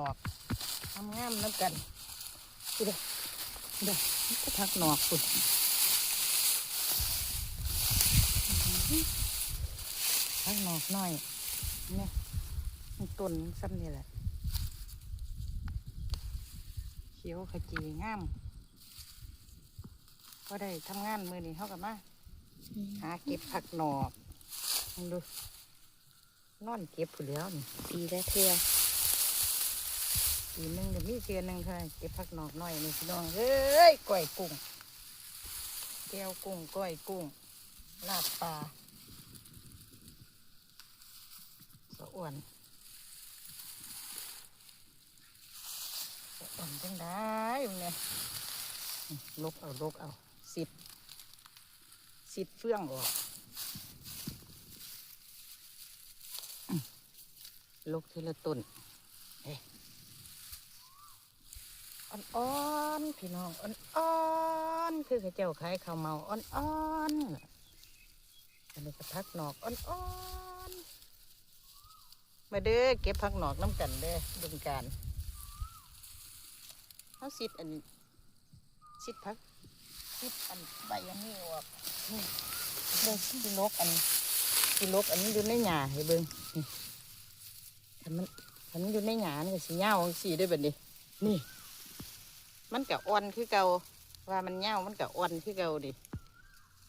นอกทำงามน้ำกันดูเด้อเด้อมันก็พักนอกคุณพักนอกหน่อยเนี่ยมันต้นซ้ำนี่แหละ เขียวขจีงามก็ได้ทำงานมือนี้เขากับมาหาเก็บผักหนอกลองดูนอนเก็บผู้แล้วนี่ปีละเทื่อ ปีหนึ่งกับมีเชือหนึ่งเท่านั้นเก็บผักหนอกหน่อยนี่พี่น้องเฮ้ยก้อยกุ้งแก้วกุ้งก้อยกุ้งลาบปลาสะอ่วนสะอ่วนจังได้อยู่เนี่ยลกเอาลกเอาสิดสิดเฟื่องออกลูกทีละต้นเอ๊ะ อ่อนๆพี่น้องอ่อนๆคือเขาเจ้าขายข้าวเมาอ่อนๆอันนี้ก็พักหนอกอ่อนๆมาเด้อเก็บพักหนอกน้ำกันเด้อดุนการเขาสิดอันสิดพักสิดอันใบอันนี้ออกนี่เด้อกิโลกอันกิโลกอันนี้อยู่ในหญ้าให้เบิ่งถ้ามันถ้ามันอยู่ในหยามันก็สีเงาสีได้แบบนี้นี่ มันกะอ่อนคือเก่าว่ามันเงามันกะอ่อนคือเก่าดิ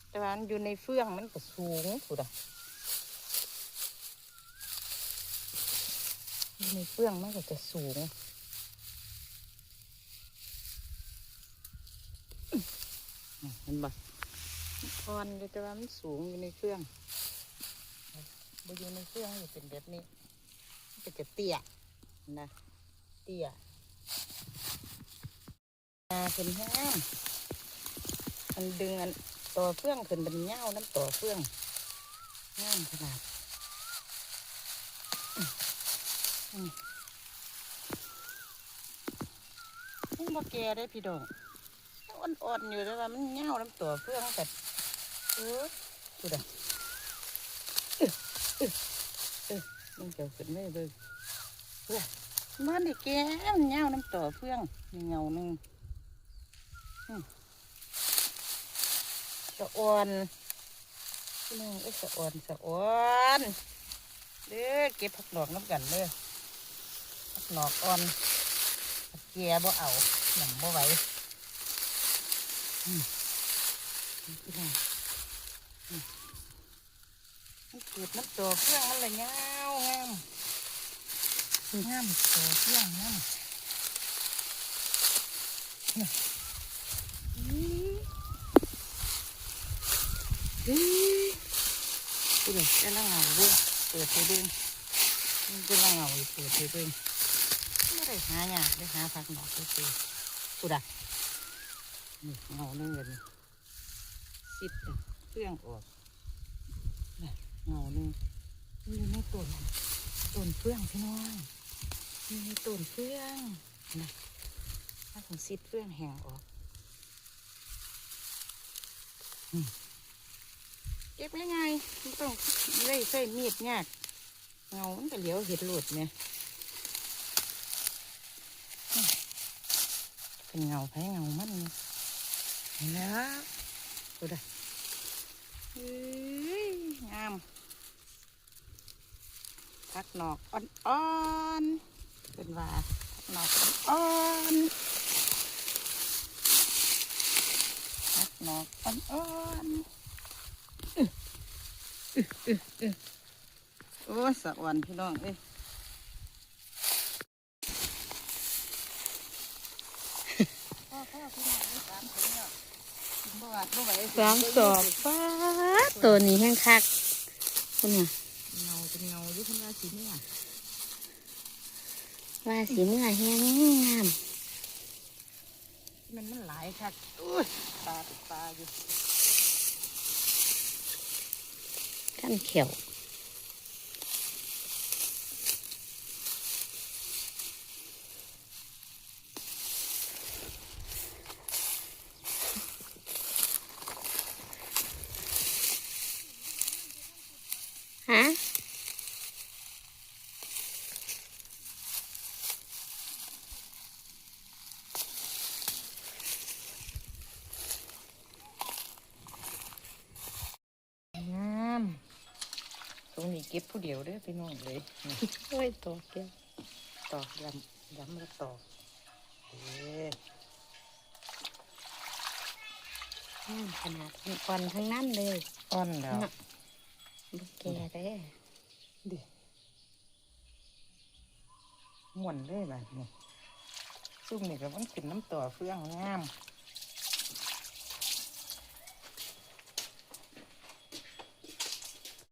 แต่ว่ามันอยู่ในเฟืองมันก็สูงสุดอะอยู่ในเฟืองมันก็จะสูงอื้อเห็นบ่อ่อนอยู่แต่ว่ามันสูงอยู่ในเฟืองบอยู่ในเฟืองอยู่เป็นแบบนี้ก็จะเตี้ยนะ เตี้ย ขึ้นแห้งมันดึงอันต่อเฟื่องขึ้นเป็นเงาน้ำต่อเฟื่องงามขนาดอืมอืมมันบ่แก่ได้พี่ดองอ่อนๆอยู่แต่ว่ามันเงาน้ำต่อเฟื่องแต่เออดูดะเออเออมันเกี่ยวขึ้นไม่เบิ่งมันได้แก้มเงาน้ำต่อเฟื่องมีเงาหนึ่ง สะอ่อนพี่น้องเอ้สะอ่อนสะอ่อนเด้อเก็บผักดอกน้ำกันเด้อผักดอกอ่อนผักแก่บ่เอาหนังบ่ไหวอืมนี่พี่น้องอืมมันเกิดน้ำต่อเฟื่องมันเลยเงางามงามโตเที่ยงงาม เนี่ยอีอีดูดิจะละเงาเว้ยเปิดไปเบิ่งมันจะละเงาอีกเปิดไปเบิ่งไม่ได้หาเนี่ยากได้หาผักหนอกไปเจอกูดักนี่เงาหนึ่งเลยนี่สิบเนี่ยเครื่องออกเงาหนึ่งมันอยู่ในต้นต้นเฟื่องพี่น้องมีต้นเฟื่องนะถ้าของซิดเฟื่องแห้งออกอืม เก็บยังไงมันต้องเล่ยใส่มีดยากเงามันก็เหลียวเห็ดหลุดเนี่ยเป็นเงาไผเงามันนี่เห็นแล้วดูดิงามพักหนอกอ่อนๆเป็นว่าพักหนอกอ่อนๆพักหนอกอ่อนๆ โอ้ยสะอ่อนพี่น้องเอ้ยพ่อพ่อพี่น้องสามคนเนี่ยบ่หวาดบ่ไหวสองสอบฟ้าตัวนี้แห้งคักคุณน่ะเงาเป็นเงาอยู่ข้างหน้าสีเนี่ยว่าสีเนื้อแห้งงามมันมันหลายคักอุ้ยปลาติดปลาอยู่ ขั้น รงนี้เก็บผู้เดียวเด้อพี่น้องเลยนี่โอ้ยตัวเกี้ยวตอกยำยำแล้วตอกเอ๊ะอืมขนาดมันก่อนทั้งนั้นเลยอ่อนแล้วน่ะบ่แก่เด้อดิม่วนเลยแบบนี้ซุ่มนี่ก็มันเป็นน้ำต่อเฟืองงาม